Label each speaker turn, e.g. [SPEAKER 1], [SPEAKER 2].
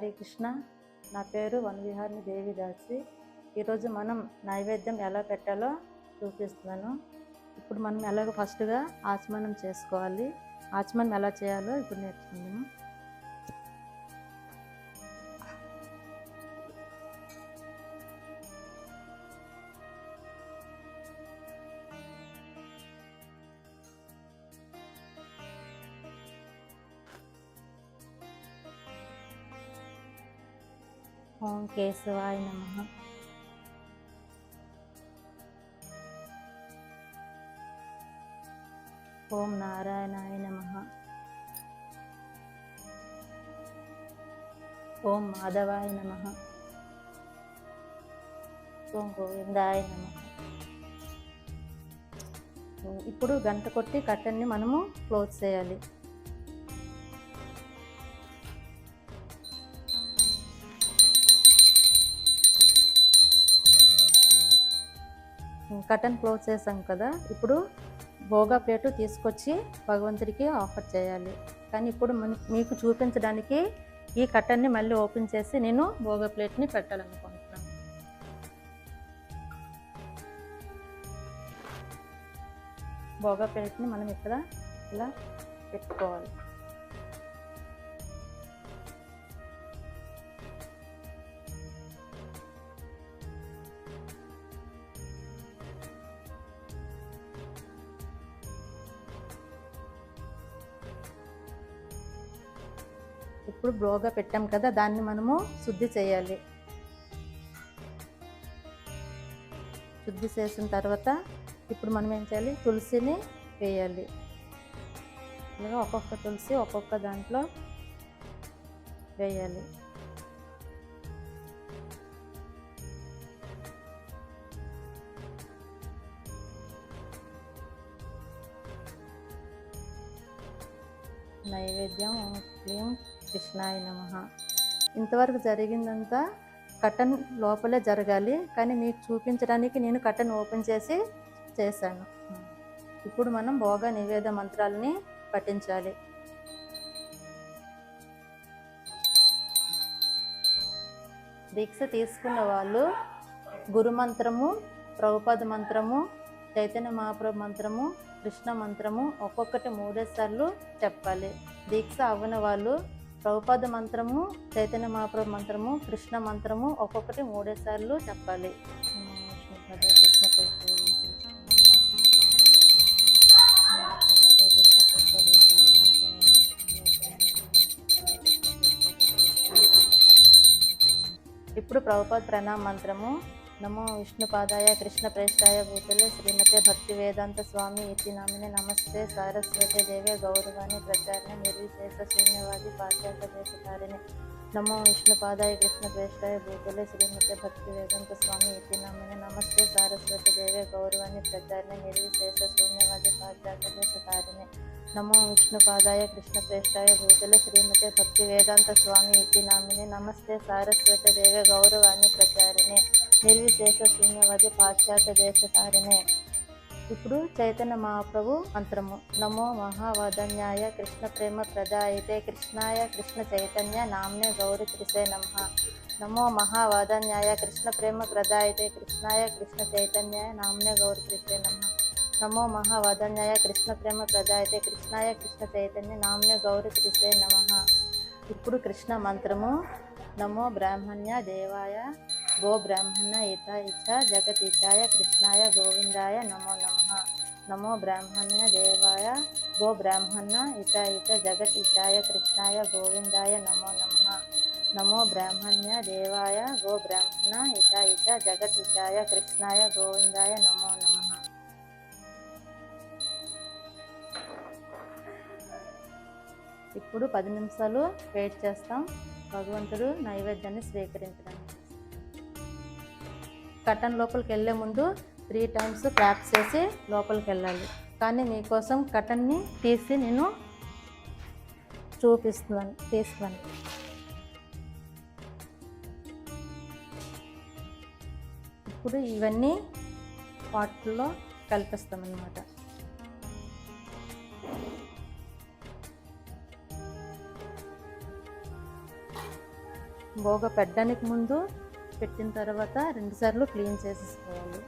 [SPEAKER 1] హరే కృష్ణ నా పేరు వనవిహారిని దేవిదాసి. ఈరోజు మనం నైవేద్యం ఎలా పెట్టాలో చూపిస్తున్నాను. ఇప్పుడు మనం ఎలాగో ఫస్ట్గా ఆచమనం చేసుకోవాలి. ఆచమనం ఎలా చేయాలో ఇప్పుడు నేర్చుకుందాము. ఓం కేశవాయ నమ. ఓం నారాయణాయ నమ. ఓం మాధవాయ నమ. ఓం గోవిందాయ నమ. ఇప్పుడు గంట కొట్టి కట్టన్ని మనము క్లోజ్ చేయాలి. కటన్ క్లోజ్ చేసాం కదా ఇప్పుడు భోగా ప్లేటు తీసుకొచ్చి భగవంతుడికి ఆఫర్ చేయాలి. కానీ ఇప్పుడు మీకు చూపించడానికి ఈ కటన్ని మళ్ళీ ఓపెన్ చేసి నేను భోగా ప్లేట్ని పెట్టాలనుకుంటున్నాను. భోగా ప్లేట్ని మనం ఇక్కడ ఇలా పెట్టుకోవాలి. ఇప్పుడు బ్రోగా పెట్టాం కదా దాన్ని మనము శుద్ధి చేయాలి. శుద్ధి చేసిన తర్వాత ఇప్పుడు మనం ఏం చేయాలి? తులసిని వేయాలి. అలాగా ఒక్కొక్క తులసి ఒక్కొక్క దాంట్లో వేయాలి. నైవేద్యం ఓం కృష్ణాయ నమ. ఇంతవరకు జరిగిందంతా కటన్ లోపలే జరగాలి కానీ మీకు చూపించడానికి నేను కటన్ ఓపెన్ చేసి చేశాను. ఇప్పుడు మనం భోగ నివేద మంత్రాలని పఠించాలి. దీక్ష తీసుకున్న వాళ్ళు గురు మంత్రము ప్రభుపద మంత్రము చైతన్య మహాప్రభు మంత్రము కృష్ణ మంత్రము ఒక్కొక్కటి మూడేసార్లు చెప్పాలి. దీక్ష అవ్వని వాళ్ళు ప్రభుపాద మంత్రము చైతన్య మహాప్రభు మంత్రము కృష్ణ మంత్రము ఒక్కొక్కటి మూడేసార్లు చెప్పాలి. ఇప్పుడు ప్రభుపాద ప్రణామ మంత్రము నమో విష్ణుపాదాయ కృష్ణ ప్రేష్టాయ భూతలే శ్రీమతే భక్తి వేదాంత స్వామి ఇతి నామిని నమస్తే సారస్వతే దేవే గౌరవాన్ని ప్రచారణ నిర్విశేష శూన్యవాది పాశ్చాత్య దేశకారిణి నమో విష్ణుపాదాయ కృష్ణ ప్రేష్టాయ భూతలే శ్రీమతే భక్తి వేదాంత స్వామి ఇతి నామిని నమస్తే సారస్వతి దేవే గౌరవాన్ని ప్రచారణ నిర్విశేష శూన్యవాది పాశ్చాత్య దేశకారిణి నమో విష్ణుపాదాయ కృష్ణ ప్రేష్టాయ భూతలే శ్రీమతే భక్తి వేదాంత స్వామి ఇతి నామిని నమస్తే సారస్వతి దేవే గౌరవాన్ని ప్రచారిణి. నిర్విశేష శూన్యవది పాశ్చాత్య దేశకారిణే ఇప్పుడు చైతన్య మహాప్రభు మంత్రము నమో మహావదన్యాయ కృష్ణ ప్రేమ ప్రదాయితే కృష్ణాయ కృష్ణ చైతన్య నామ్నే గౌరి కృషే నమ నమో మహావదన్యాయ కృష్ణ ప్రేమ ప్రదాయితే కృష్ణాయ కృష్ణ చైతన్య నామ్నే గౌరి కృషే నమ నమో మహావదన్యాయ కృష్ణ ప్రేమ ప్రదాయితే కృష్ణాయ కృష్ణ చైతన్య నామ్నే గౌరి కృషే నమ ఇప్పుడు కృష్ణ మంత్రము నమో బ్రాహ్మణ్య దేవాయ గో బ్రాహ్మణ ఇత ఇచ్చ జగతిచాయ కృష్ణాయ గోవిందాయ నమో నమ నమో బ్రాహ్మణ్య దేవాయ గో బ్రాహ్మణ ఇత ఇత జగతిచాయ కృష్ణాయ గోవిందాయ నమో నమ నమో బ్రాహ్మణ్య దేవాయ గో బ్రాహ్మణ ఇత ఇత జగతిచాయ కృష్ణాయ గోవిందాయ నమో నమ ఇప్పుడు పది నిమిషాలు వెయిట్ చేస్తాం. భగవంతుడు నైవేద్యాన్ని స్వీకరించడానికి. కర్టన్ లోపలికి వెళ్ళే ముందు త్రీ టైమ్స్ ప్యాక్ చేసి లోపలికి వెళ్ళాలి కానీ మీకోసం కటన్ని తీసి నేను చూపిస్తున్నాను తీస్తున్నాను ఇప్పుడు ఇవన్నీ పాట్లో కలిపిస్తామన్నమాట. బోగ పెట్టడానికి ముందు పెట్టిన తర్వాత రెండుసార్లు క్లీన్ చేసేసుకోవాలి.